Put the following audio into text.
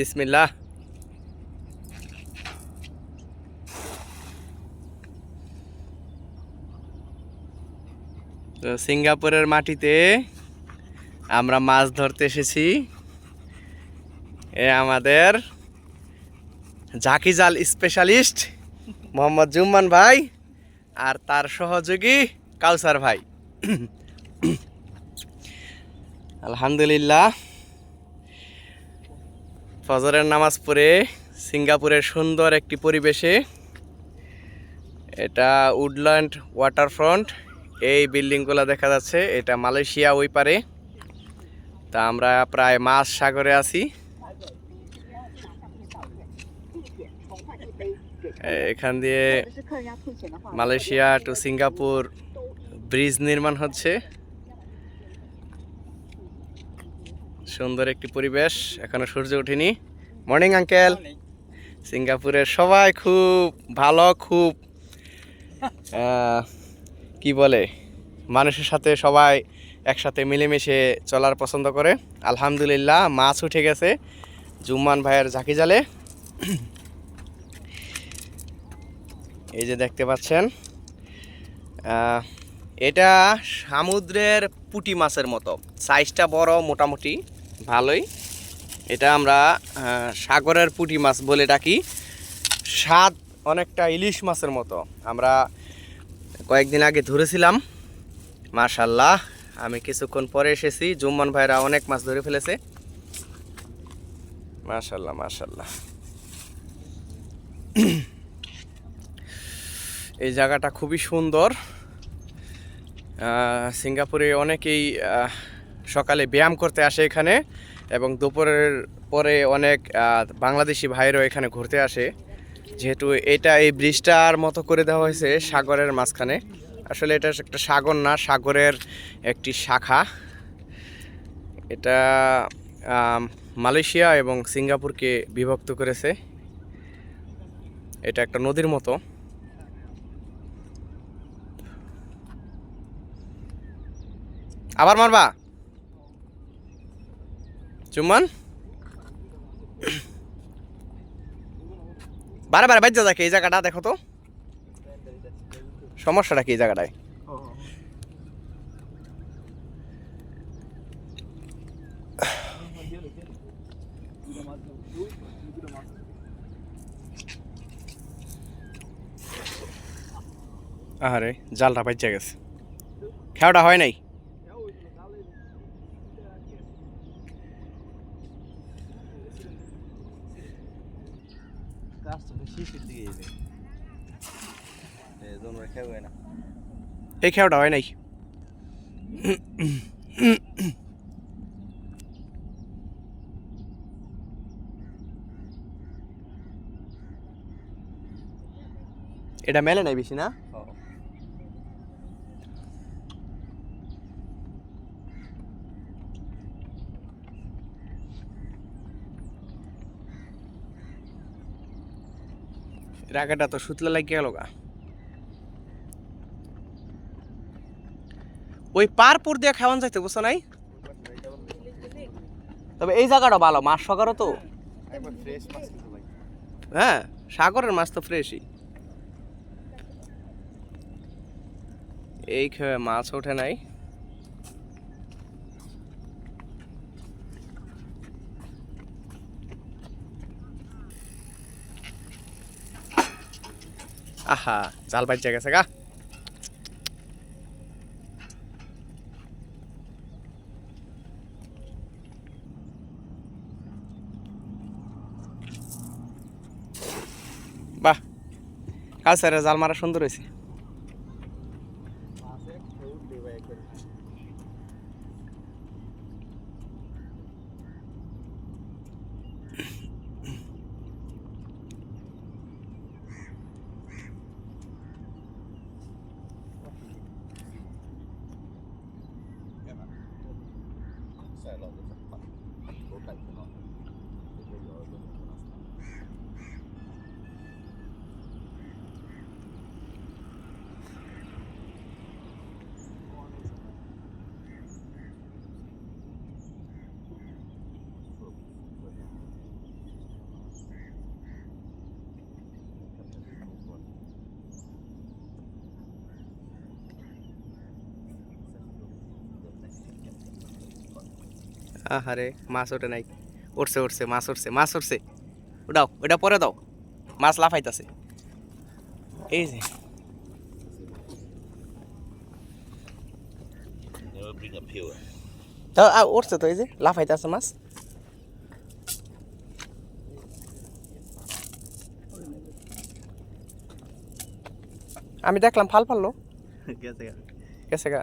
বিসমিল্লাহ। তো সিঙ্গাপুরের মাটিতে আমরা মাছ ধরতে এসেছি। এ আমাদের ঝাঁকি জাল স্পেশালিস্ট মোহাম্মদ জুম্মান ভাই আর তার সহযোগী কাউসার ভাই। আলহামদুলিল্লাহ। ফজরের নামাজ পড়ে সিঙ্গাপুরের সুন্দর একটি পরিবেশে, এটা উডল্যান্ড ওয়াটারফ্রন্ট, এই বিল্ডিংগুলো দেখা যাচ্ছে, এটা মালয়েশিয়া ওই পারে। তা আমরা প্রায় মাস সাগরে আছি। এখান দিয়ে মালয়েশিয়া টু সিঙ্গাপুর ব্রিজ নির্মাণ হচ্ছে। সুন্দর একটি পরিবেশ এখনও সূর্য ওঠেনি। মর্নিং আঙ্কেল সিঙ্গাপুরের সবাই খুব ভালো খুব কি বলে মানুষের সাথে সবাই একসাথে মিলেমিশে চলার পছন্দ করে। আলহামদুলিল্লাহ মাছ উঠে গেছে জুম্মান ভাইয়ের ঝাঁকি জালে। এই যে দেখতে পাচ্ছেন এটা সমুদ্রের পুঁটি মাছের মতো। সাইজটা বড় মোটামুটি। ভালোই। এটা আমরা সাগরের পুঁটি মাছ বলে ডাকি। স্বাদ অনেকটা ইলিশ মাছের মতো। আমরা কয়েকদিন আগে ধরেছিলাম। মাশাল্লাহ আমি কিছুক্ষণ পরে এসেছি। জুম্মান ভাইরা অনেক মাছ ধরে ফেলেছে। মাশাল্লাহ মাশাল্লাহ এই জায়গাটা খুবই সুন্দর। সিঙ্গাপুরে অনেকেই সকালে ব্যায়াম করতে আসে এখানে এবং দুপুরের পরে অনেক বাংলাদেশি ভাইরাও এখানে ঘুরতে আসে। যেহেতু এটা এই ব্রিজটার মতো করে দেওয়া হয়েছে সাগরের মাঝখানে। আসলে এটা একটা সাগর না, সাগরের একটি শাখা। এটা মালয়েশিয়া এবং সিঙ্গাপুরকে বিভক্ত করেছে। এটা একটা নদীর মতো। আবার মারবা? চুম্মান। বারে বারে বাজ্যা দেখে এই জায়গাটা দেখো তো। সমস্যাটা কি এই জায়গাটায়? আরে জালটা বাজ্যা গেছে। খেয়াটা হয় নাই? এই খেয়াটা হয় নাই। এটা মেলে নাই বেশি না? রাগাটা তো সুতলে লাগিয়ে গেল গা। ওই পারপুর দিয়ে খাওয়ান যাইতে, বুঝছ নাই? তবে এই জায়গাটা ভালো, মাছ সাগরও তো। হ্যাঁ সাগরের মাছ তো ফ্রেশই এই খেয়ে মাছ ওঠে নাই। আহা, জাল বাইচে গেছে গা। স্যার জাল মারা সুন্দর হয়েছে। আহারে মাছ ওঠে নাই। উঠছে উঠছে মাছ উঠছে মাছ উঠছে ওটাও ওটা পরে দাও। মাছ লাফাইতাছে। এই যে. তা উঠছে তো এই যে লাফাইতাছে মাছ। আমি দেখলাম ফাল ফাললো I got. গেছে গা।